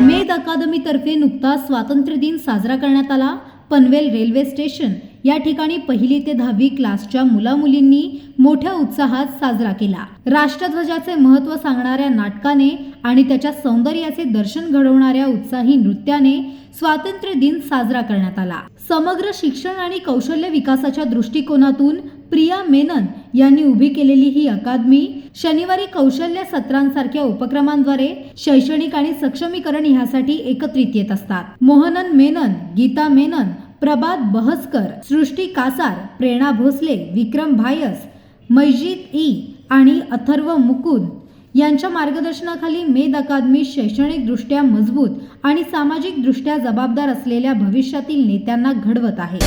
मेद अकादमीतर्फे नुकताच स्वातंत्र्य दिन साजरा करण्यात आला. Panvel railway station. या ठिकाणी पहिली ते दहावी क्लासच्या मुलामुलींनी मोठ्या उत्साहात साजरा केला. राष्ट्रध्वजाचे महत्त्व सांगणाऱ्या नाटकाने आणि त्याच्या सौंदर्याचे दर्शन घडवणाऱ्या उत्साही नृत्याने स्वातंत्र्य दिन साजरा करण्यात आला. समग्र शिक्षण आणि कौशल्य विकासाच्या दृष्टिकोनातून प्रिया मेनन यांनी उभी केलेली ही अकादमी शनिवारी कौशल्य सत्रांसारख्या उपक्रमांद्वारे शैक्षणिक आणि सक्षमीकरण ह्यासाठी एकत्रित येत असतात. मोहनन मेनन गीता मेनन प्रभात बहसकर सृष्टी कासार प्रेरणा भोसले विक्रम भायस मैजिद ई आणि अथर्व मुकुंद यांच्या मार्गदर्शनाखाली मेद अकादमी शैक्षणिकदृष्ट्या मजबूत आणि सामाजिकदृष्ट्या जबाबदार असलेल्या भविष्यातील नेत्यांना घडवत आहे.